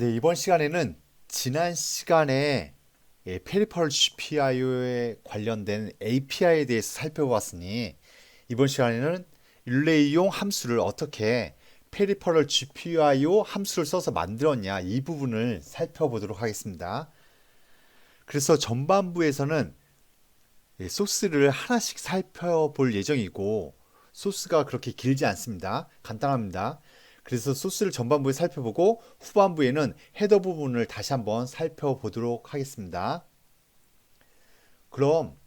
네, 이번 시간에는 지난 시간에 예, 페리퍼럴 GPIO에 관련된 API에 대해서 살펴보았으니 이번 시간에는 릴레이용 함수를 어떻게 페리퍼럴 GPIO 함수를 써서 만들었냐 이 부분을 살펴보도록 하겠습니다. 그래서 전반부에서는 예, 소스를 하나씩 살펴볼 예정이고 소스가 그렇게 길지 않습니다. 간단합니다. 그래서 소스를 전반부에 살펴보고 후반부에는 헤더 부분을 다시 한번 살펴보도록 하겠습니다. 그럼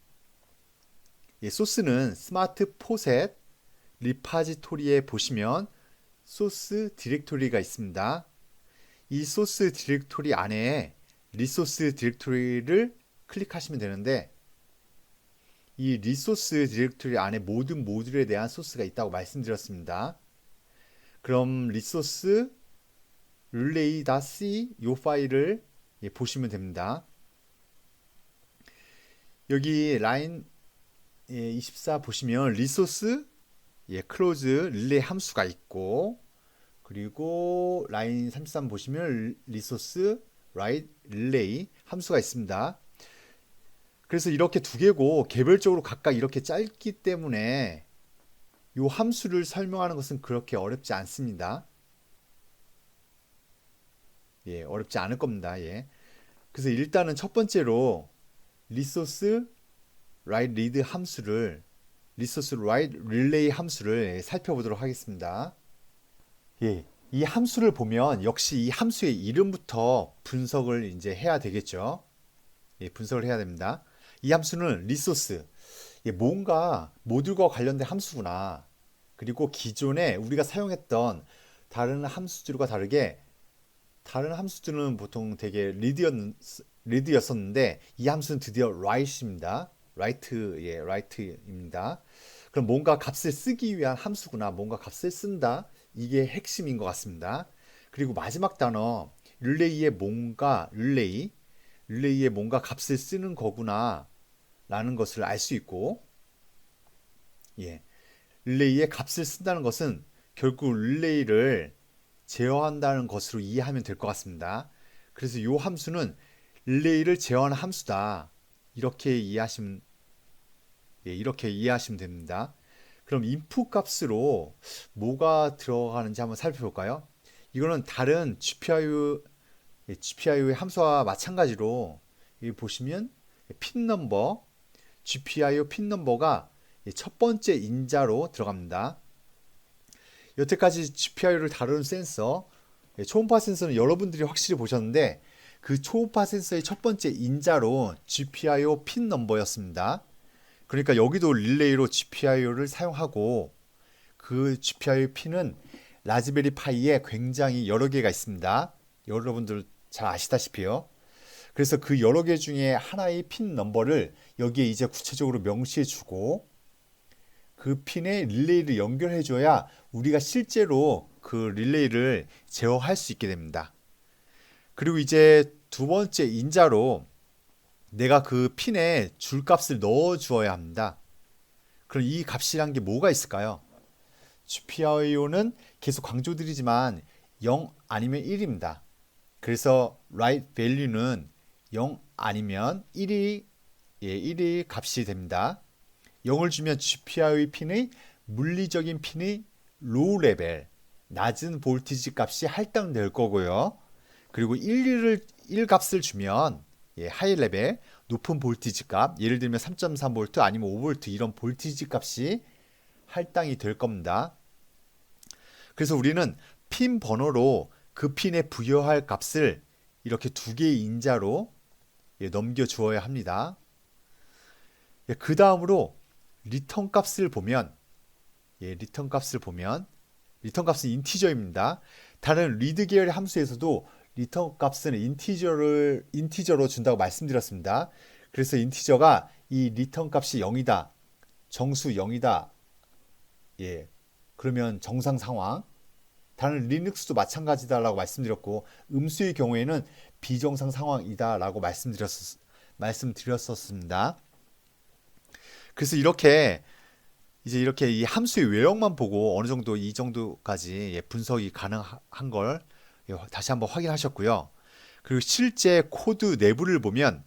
예, 소스는 스마트 포셋 리파지토리에 보시면 소스 디렉토리가 있습니다. 이 소스 디렉토리 안에 리소스 디렉토리를 클릭하시면 되는데 이 리소스 디렉토리 안에 모든 모듈에 대한 소스가 있다고 말씀드렸습니다. 그럼 리소스 릴레이.c 이 파일을 예, 보시면 됩니다. 여기 라인 예, 24 보시면 리소스 예, 클로즈 릴레이 함수가 있고 그리고 라인 33 보시면 리소스 라이트 릴레이 함수가 있습니다. 그래서 이렇게 두 개고 개별적으로 각각 이렇게 짧기 때문에 이 함수를 설명하는 것은 그렇게 어렵지 않습니다. 예, 어렵지 않을 겁니다. 예. 그래서 일단은 첫 번째로 리소스 write 함수를 리소스 write relay 함수를 살펴보도록 하겠습니다. 예. 이 함수를 보면 역시 이 함수의 이름부터 분석을 이제 해야 되겠죠. 예, 분석을 해야 됩니다. 이 함수는 리소스, 예, 뭔가 모듈과 관련된 함수구나. 그리고 기존에 우리가 사용했던 다른 함수들과 다르게 다른 함수들은 보통 되게 리드였, 리드였었는데 이 함수는 드디어 right입니다. right, 예, right입니다. 그럼 뭔가 값을 쓰기 위한 함수구나. 뭔가 값을 쓴다. 이게 핵심인 것 같습니다. 그리고 마지막 단어 릴레이의 뭔가 릴레이 릴레이의 뭔가 값을 쓰는 거구나 라는 것을 알 수 있고 예. 릴레이의 값을 쓴다는 것은 결국 릴레이를 제어한다는 것으로 이해하면 될 것 같습니다. 그래서 이 함수는 릴레이를 제어하는 함수다. 이렇게 이해하시면 예, 이렇게 이해하시면 됩니다. 그럼 인풋 값으로 뭐가 들어가는지 한번 살펴볼까요? 이거는 다른 GPIO, GPIO의 함수와 마찬가지로 여기 보시면 핀 넘버, GPIO 핀 넘버가 첫 번째 인자로 들어갑니다. 여태까지 GPIO를 다루는 센서, 초음파 센서는 여러분들이 확실히 보셨는데 그 초음파 센서의 첫 번째 인자로 GPIO 핀 넘버였습니다. 그러니까 여기도 릴레이로 GPIO를 사용하고 그 GPIO 핀은 라즈베리 파이에 굉장히 여러 개가 있습니다. 여러분들 잘 아시다시피요. 그래서 그 여러 개 중에 하나의 핀 넘버를 여기에 이제 구체적으로 명시해 주고 그 핀에 릴레이를 연결해 줘야 우리가 실제로 그 릴레이를 제어할 수 있게 됩니다. 그리고 이제 두 번째 인자로 내가 그 핀에 줄 값을 넣어 주어야 합니다. 그럼 이 값이란 게 뭐가 있을까요? GPIO는 계속 강조드리지만 0 아니면 1입니다. 그래서 write value는 0 아니면 1이 예, 1이 값이 됩니다. 0을 주면 GPIO 핀의 물리적인 핀의 로우 레벨, 낮은 볼티지 값이 할당될 거고요. 그리고 1, 1을 1 값을 주면 예, 하이 레벨 높은 볼티지 값, 예를 들면 3.3V 아니면 5V 이런 볼티지 값이 할당이 될 겁니다. 그래서 우리는 핀 번호로 그 핀에 부여할 값을 이렇게 두 개의 인자로 예, 넘겨 주어야 합니다. 예, 그 다음으로 리턴 값을 보면 예, 리턴 값을 보면 리턴 값은 인티저입니다. 다른 리드 계열의 함수에서도 리턴 값은 인티저를 인티저로 준다고 말씀드렸습니다. 그래서 인티저가 이 리턴 값이 0이다. 정수 0이다. 예. 그러면 정상 상황. 다른 리눅스도 마찬가지다라고 말씀드렸고 음수의 경우에는 비정상 상황이다라고 말씀드렸 말씀드렸었습니다. 그래서 이렇게 이제 이렇게 이 함수의 외형만 보고 어느 정도 이 정도까지 예, 분석이 가능한 걸 예, 다시 한번 확인하셨고요. 그리고 실제 코드 내부를 보면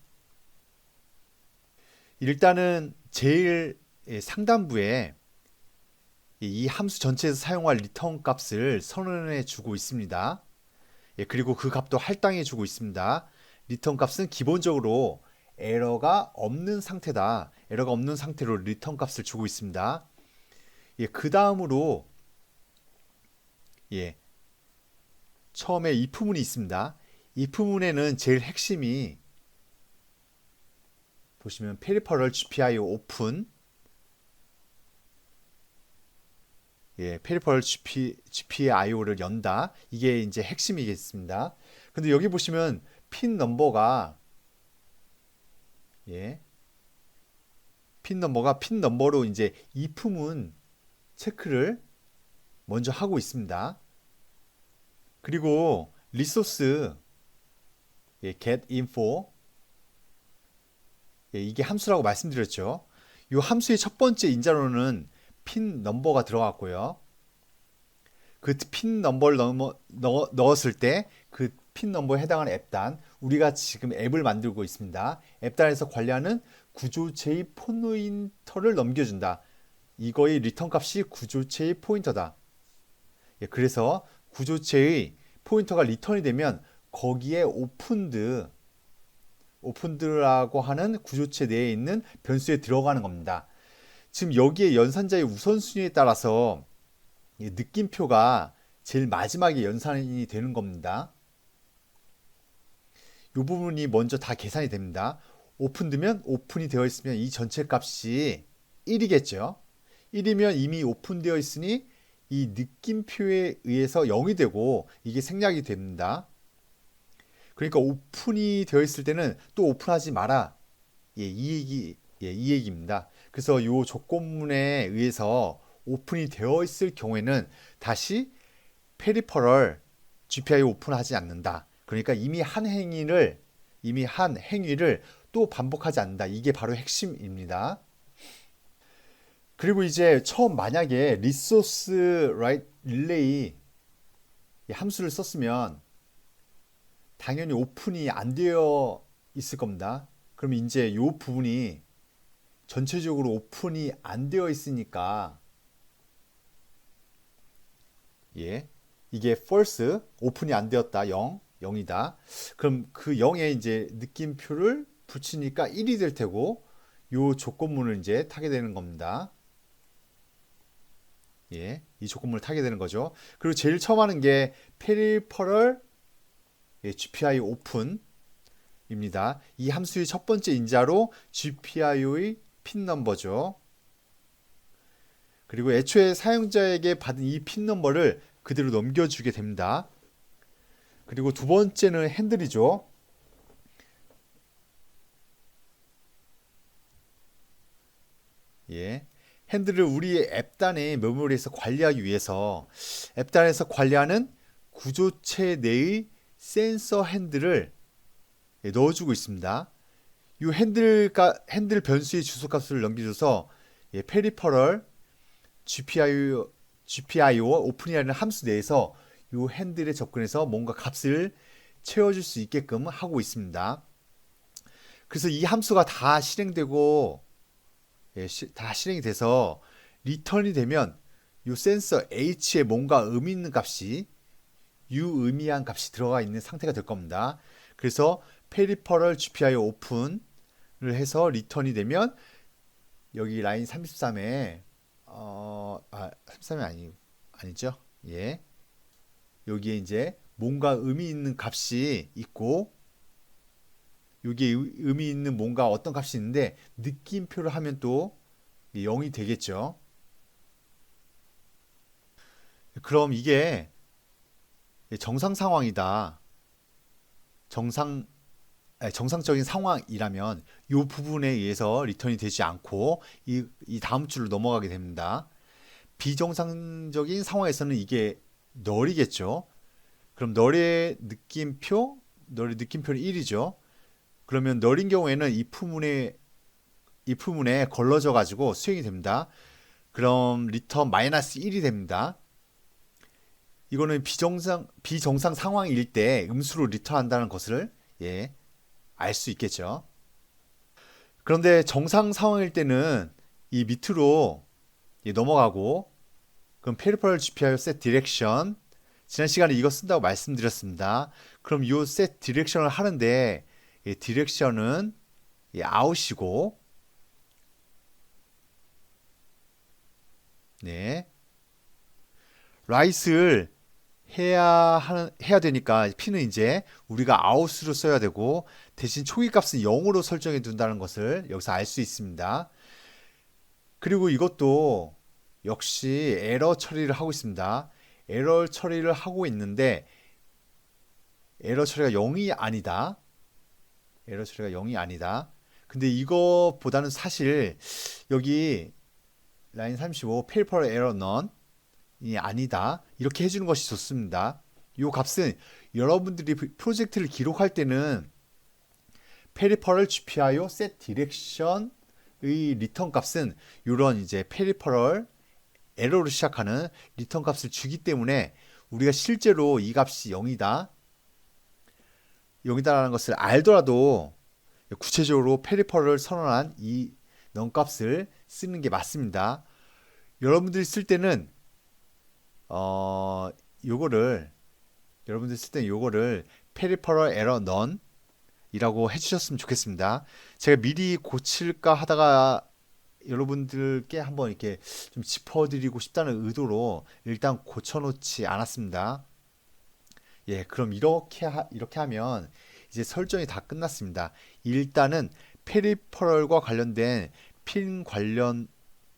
일단은 제일 예, 상단부에 이 함수 전체에서 사용할 리턴 값을 선언해 주고 있습니다. 예, 그리고 그 값도 할당해 주고 있습니다. 리턴 값은 기본적으로 에러가 없는 상태다. 에러가 없는 상태로 리턴 값을 주고 있습니다. 예, 그 다음으로 예, 처음에 if 문이 있습니다. if 문에는 제일 핵심이 보시면 페리퍼럴 GPIO 오픈 예, 페리퍼럴 GP, GPIO를 연다. 이게 이제 핵심이겠습니다. 근데 여기 보시면 핀 넘버가 예. 핀 넘버가 핀 넘버로 이제 if문 체크를 먼저 하고 있습니다. 그리고 리소스 예, get info 예, 이게 함수라고 말씀드렸죠. 이 함수의 첫 번째 인자로는 핀 넘버가 들어갔고요. 그 핀 넘버를 넣어, 넣어, 넣었을 때 그 핀 넘버에 해당하는 앱단 우리가 지금 앱을 만들고 있습니다. 앱단에서 관리하는 구조체의 포인터를 넘겨준다. 이거의 리턴 값이 구조체의 포인터다. 예, 그래서 구조체의 포인터가 리턴이 되면 거기에 오픈드 오픈드라고 하는 구조체 내에 있는 변수에 들어가는 겁니다. 지금 여기에 연산자의 우선순위에 따라서 느낌표가 제일 마지막에 연산이 되는 겁니다. 이 부분이 먼저 다 계산이 됩니다. 오픈되면 오픈이 되어 있으면 이 전체 값이 1이겠죠. 1이면 이미 오픈되어 있으니 이 느낌표에 의해서 0이 되고 이게 생략이 됩니다. 그러니까 오픈이 되어 있을 때는 또 오픈하지 마라. 예, 이 얘기, 예, 이 얘기입니다. 그래서 이 조건문에 의해서 오픈이 되어 있을 경우에는 다시 페리퍼럴 GPI 오픈하지 않는다. 그러니까 이미 한 행위를 이미 한 행위를 또 반복하지 않는다. 이게 바로 핵심입니다. 그리고 이제 처음 만약에 리소스 라이트 릴레이 함수를 썼으면 당연히 오픈이 안 되어 있을 겁니다. 그럼 이제 이 부분이 전체적으로 오픈이 안 되어 있으니까. 예. 이게 false 오픈이 안 되었다. 0 0이다. 그럼 그 0에 이제 느낌표를 붙이니까 1이 될 테고 요 조건문을 이제 타게 되는 겁니다. 예, 이 조건문을 타게 되는 거죠. 그리고 제일 처음 하는 게 페리퍼럴 예, GPI 오픈입니다. 이 함수의 첫 번째 인자로 GPIO의 핀 넘버죠. 그리고 애초에 사용자에게 받은 이 핀 넘버를 그대로 넘겨주게 됩니다. 그리고 두 번째는 핸들이죠. 예. 핸들을 우리의 앱단의 메모리에서 관리하기 위해서 앱단에서 관리하는 구조체 내의 센서 핸들을 넣어주고 있습니다. 이 핸들가 핸들 변수의 주소값을 넘겨줘서 예, 페리퍼럴 GPIO GPIO 오픈이라는 함수 내에서 이 핸들에 접근해서 뭔가 값을 채워줄 수 있게끔 하고 있습니다. 그래서 이 함수가 다 실행되고 예, 시, 다 실행이 돼서 리턴이 되면 이 센서 H에 뭔가 의미 있는 값이 유의미한 값이 들어가 있는 상태가 될 겁니다. 그래서 페리퍼럴 GPIO 오픈을 해서 리턴이 되면 여기 라인 33에 어, 아, 33이 아니 아니죠? 예. 여기에 이제 뭔가 의미 있는 값이 있고 여기에 의미 있는 뭔가 어떤 값이 있는데 느낌표를 하면 또 0이 되겠죠. 그럼 이게 정상 상황이다. 정상 정상적인 상황이라면 이 부분에 의해서 리턴이 되지 않고 이, 이 다음 줄을 넘어가게 됩니다. 비정상적인 상황에서는 이게 널이겠죠. 그럼 널의 느낌표, 널의 느낌표는 1이죠. 그러면 널인 경우에는 이 부문에 이 부문에 걸러져 가지고 수행이 됩니다. 그럼 리턴 마이너스 1이 됩니다. 이거는 비정상 비정상 상황일 때 음수로 리턴한다는 것을 예, 알 수 있겠죠. 그런데 정상 상황일 때는 이 밑으로 예, 넘어가고 그럼 페리퍼럴 GPIO set direction 지난 시간에 이거 쓴다고 말씀드렸습니다. 그럼 이 set direction을 하는데 예, 디렉션은 예, 아웃이고 네. 라이트를 해야 하는 해야 되니까 P는 이제 우리가 아웃으로 써야 되고 대신 초기 값은 0으로 설정해 둔다는 것을 여기서 알 수 있습니다. 그리고 이것도 역시 에러 처리를 하고 있습니다. 에러 처리를 하고 있는데 에러 처리가 0이 아니다. 에러 처리가 0이 아니다. 근데 이거보다는 사실 여기 라인 35 페이퍼 에러 넌이 아니다. 이렇게 해주는 것이 좋습니다. 이 값은 여러분들이 프로젝트를 기록할 때는 페리퍼럴 GPIO set direction의 리턴 값은 이런 이제 페리퍼럴 에러로 시작하는 리턴 값을 주기 때문에 우리가 실제로 이 값이 0이다. 0이다라는 것을 알더라도 구체적으로 페리퍼를 선언한 이 넌값을 쓰는 게 맞습니다. 여러분들이 쓸 때는 어 요거를 여러분들이 쓸 때는 요거를 페리퍼럴 에러 넌 이라고 해주셨으면 좋겠습니다. 제가 미리 고칠까 하다가 여러분들께 한번 이렇게 좀 짚어드리고 싶다는 의도로 일단 고쳐놓지 않았습니다. 예, 그럼 이렇게 하, 이렇게 하면 이제 설정이 다 끝났습니다. 일단은 페리퍼럴과 관련된 핀 관련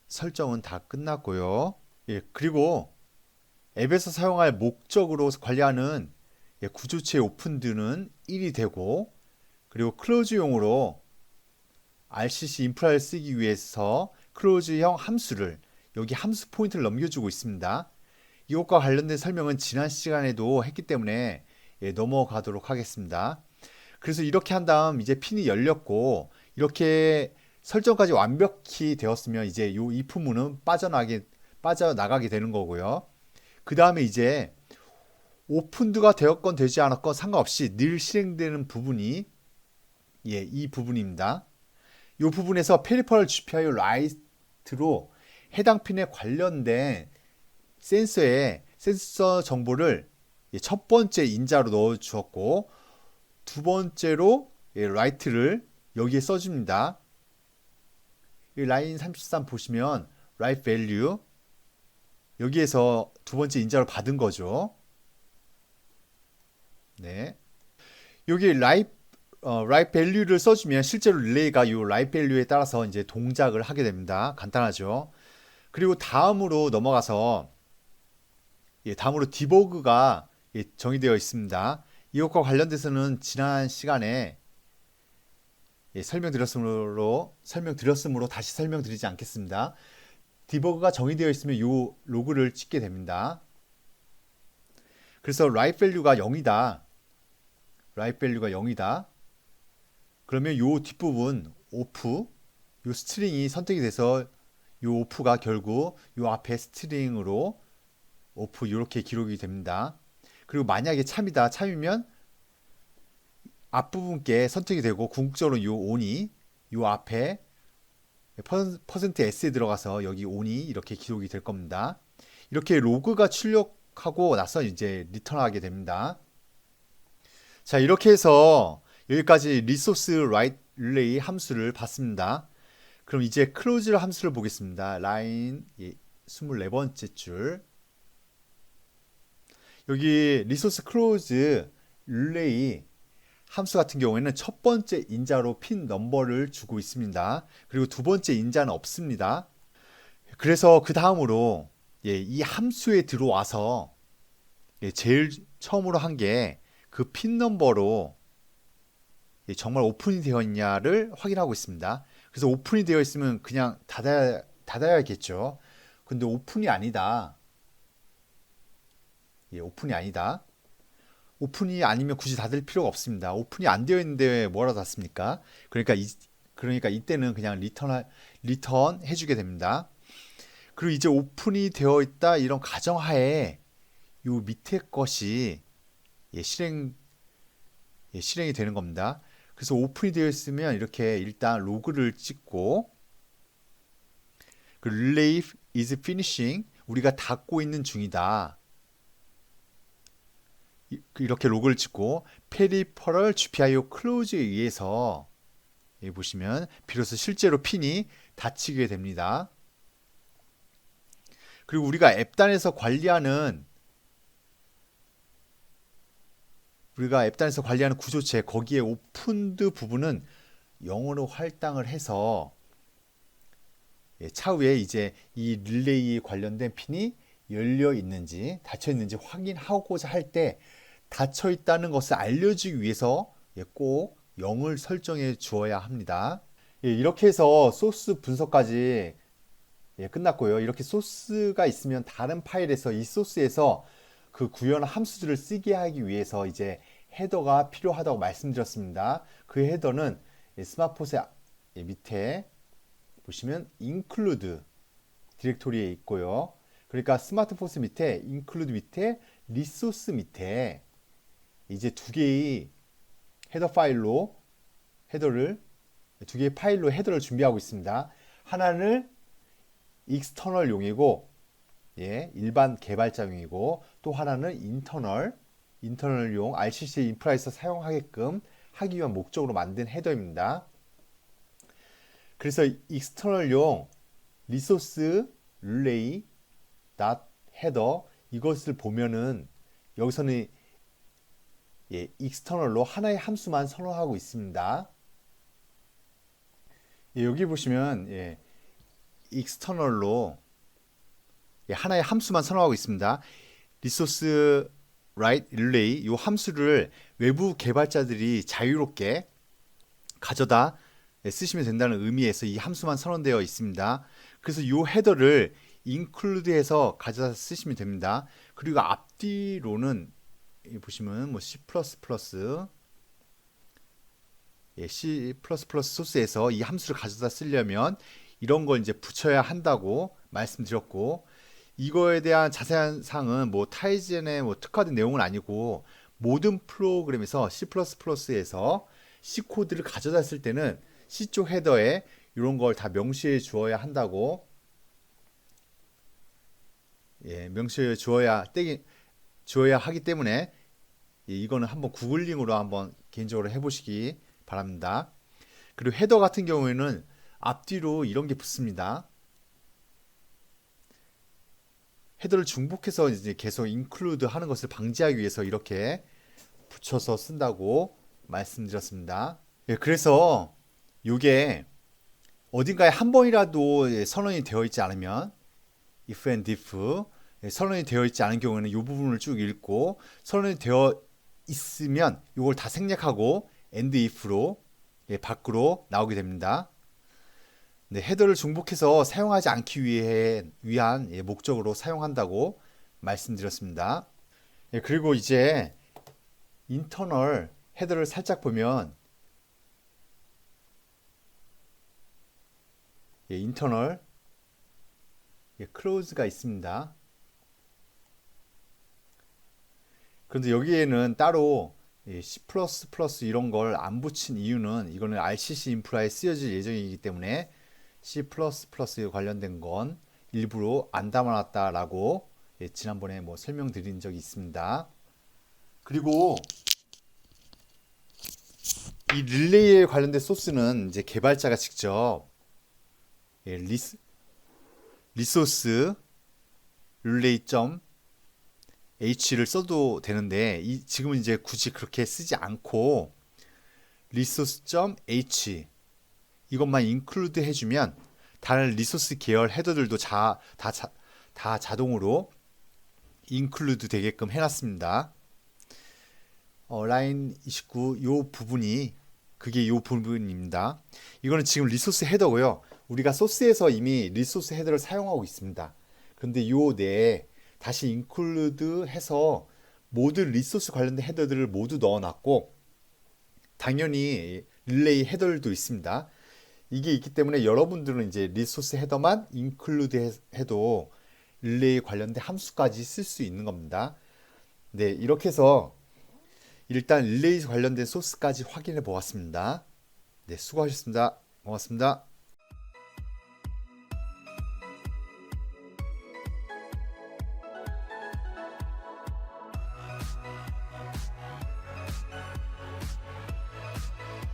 설정은 다 끝났고요. 예, 그리고 앱에서 사용할 목적으로 관리하는 예, 구조체 오픈드는 1이 되고 그리고 클로즈용으로 RCC 인프라를 쓰기 위해서 클로즈형 함수를 여기 함수 포인트를 넘겨주고 있습니다. 이것과 관련된 설명은 지난 시간에도 했기 때문에 예, 넘어가도록 하겠습니다. 그래서 이렇게 한 다음 이제 핀이 열렸고 이렇게 설정까지 완벽히 되었으면 이제 이 if문은 빠져나게 빠져나가게 되는 거고요. 그 다음에 이제 오픈드가 되었건 되지 않았건 상관없이 늘 실행되는 부분이 예, 이 부분입니다. 이 부분에서 페리퍼럴 GPIO 라이트로 해당 핀에 관련된 센서에 센서 정보를 예, 첫 번째 인자로 넣어 주었고 두 번째로 예, 라이트를 여기에 써 줍니다. 이 라인 33 보시면 right value 여기에서 두 번째 인자로 받은 거죠. 네. 여기 right 어, right value를 써주면 실제로 릴레이가 이 right value에 따라서 이제 동작을 하게 됩니다. 간단하죠. 그리고 다음으로 넘어가서 예, 다음으로 디버그가 예, 정의되어 있습니다. 이것과 관련돼서는 지난 시간에 예, 설명드렸으므로 설명드렸으므로 다시 설명드리지 않겠습니다. 디버그가 정의되어 있으면 이 로그를 찍게 됩니다. 그래서 write value가 0이다. write value가 0이다. 그러면 이 뒷부분 off 이 스트링이 선택이 돼서 이 off가 결국 이 앞에 스트링으로 off 이렇게 기록이 됩니다. 그리고 만약에 참이다. 참이면 앞부분께 선택이 되고 궁극적으로 이 온이 이 앞에 퍼센트 S에 들어가서 여기 온이 이렇게 기록이 될 겁니다. 이렇게 로그가 출력하고 나서 이제 리턴하게 됩니다. 자, 이렇게 해서 여기까지 리소스 라이트 릴레이 함수를 봤습니다. 그럼 이제 클로즈 함수를 보겠습니다. 라인 24번째 줄. 여기 리소스 클로즈 릴레이 함수 같은 경우에는 첫 번째 인자로 핀 넘버를 주고 있습니다. 그리고 두 번째 인자는 없습니다. 그래서 그 다음으로 예, 이 함수에 들어와서 예, 제일 처음으로 한 게 그 핀 넘버로 예, 정말 오픈이 되어 있냐를 확인하고 있습니다. 그래서 오픈이 되어 있으면 그냥 닫아야, 닫아야겠죠. 근데 오픈이 아니다. 예, 오픈이 아니다. 오픈이 아니면 굳이 닫을 필요가 없습니다. 오픈이 안 되어 있는데 뭐라 닫습니까? 그러니까 이, 그러니까 이때는 그냥 리턴 리턴 해주게 됩니다. 그리고 이제 오픈이 되어 있다 이런 가정하에 요 밑에 것이 예, 실행 예, 실행이 되는 겁니다. 그래서 오픈이 되어 있으면 이렇게 일단 로그를 찍고 그 relay is finishing 우리가 닫고 있는 중이다. 이- 그 이렇게 로그를 찍고 페리퍼럴 GPIO 클로즈에 의해서 여기 보시면 비로소 실제로 핀이 닫히게 됩니다. 그리고 우리가 앱단에서 관리하는 우리가 앱단에서 관리하는 구조체 거기에 오픈드 부분은 영어로 할당을 해서 예, 차후에 이제 이 릴레이에 관련된 핀이 열려 있는지 닫혀 있는지 확인하고자 할 때 닫혀 있다는 것을 알려주기 위해서 예, 꼭 0을 설정해 주어야 합니다. 예, 이렇게 해서 소스 분석까지 예, 끝났고요. 이렇게 소스가 있으면 다른 파일에서 이 소스에서 그 구현 함수들을 쓰게 하기 위해서 이제 헤더가 필요하다고 말씀드렸습니다. 그 헤더는 예, 스마트폰의 예, 밑에 보시면 include 디렉토리에 있고요. 그러니까 스마트폰 밑에 include 밑에 리소스 밑에 이제 두 개의 헤더 파일로 헤더를 두 개의 파일로 헤더를 준비하고 있습니다. 하나는 익스터널 용이고 예, 일반 개발자용이고 또 하나는 인터널 인터널용 RCC 인프라에서 사용하게끔 하기 위한 목적으로 만든 헤더입니다. 그래서 익스터널용 리소스 릴레이 닷 헤더 이것을 보면은 여기서는 예, 익스터널로 하나의 함수만 선언하고 있습니다. 예, 여기 보시면 예, 익스터널로 예, 하나의 함수만 선언하고 있습니다. 리소스 write relay 이 함수를 외부 개발자들이 자유롭게 가져다 예, 쓰시면 된다는 의미에서 이 함수만 선언되어 있습니다. 그래서 이 헤더를 include해서 가져다 쓰시면 됩니다. 그리고 앞뒤로는 보시면 뭐 C++ 예, C++ 소스에서 이 함수를 가져다 쓰려면 이런 걸 이제 붙여야 한다고 말씀드렸고 이거에 대한 자세한 사항은 뭐 타이젠에 뭐 특화된 내용은 아니고 모든 프로그램에서 C++에서 C 코드를 가져다 쓸 때는 C 쪽 헤더에 이런 걸 다 명시해 주어야 한다고 예, 명시해 주어야 떼기 주어야 하기 때문에 예, 이거는 한번 구글링으로 한번 개인적으로 해보시기 바랍니다. 그리고 헤더 같은 경우에는 앞뒤로 이런 게 붙습니다. 헤더를 중복해서 이제 계속 인클루드 하는 것을 방지하기 위해서 이렇게 붙여서 쓴다고 말씀드렸습니다. 예, 그래서 이게 어딘가에 한 번이라도 예, 선언이 되어 있지 않으면 if and if 예, 선언이 되어 있지 않은 경우에는 이 부분을 쭉 읽고 선언이 되어 있으면 이걸 다 생략하고 and if로 예, 밖으로 나오게 됩니다. 네, 헤더를 중복해서 사용하지 않기 위해 위한 예, 목적으로 사용한다고 말씀드렸습니다. 예, 그리고 이제 인터널 헤더를 살짝 보면 예, 인터널 예, 클로즈가 있습니다. 그런데 여기에는 따로 예, C++ 이런 걸 안 붙인 이유는 이거는 RCC 인프라에 쓰여질 예정이기 때문에 C++ 관련된 건 일부러 안 담아놨다라고 예, 지난번에 뭐 설명드린 적이 있습니다. 그리고 이 릴레이에 관련된 소스는 이제 개발자가 직접 예, 리스, 리소스 릴레이 점 h를 써도 되는데 이, 지금은 이제 굳이 그렇게 쓰지 않고 resource.h 이것만 include 해주면 다른 리소스 계열 헤더들도 자, 다, 자, 다 자동으로 include 되게끔 해놨습니다. 어, 라인 29 요 부분이 그게 요 부분입니다. 이거는 지금 리소스 헤더고요. 우리가 소스에서 이미 리소스 헤더를 사용하고 있습니다. 근데 요 내에 다시 include 해서 모든 리소스 관련된 헤더들을 모두 넣어놨고 당연히 릴레이 헤더들도 있습니다. 이게 있기 때문에 여러분들은 이제 리소스 헤더만 include 해도 릴레이 관련된 함수까지 쓸 수 있는 겁니다. 네, 이렇게 해서 일단 릴레이 관련된 소스까지 확인해 보았습니다. 네, 수고하셨습니다. 고맙습니다.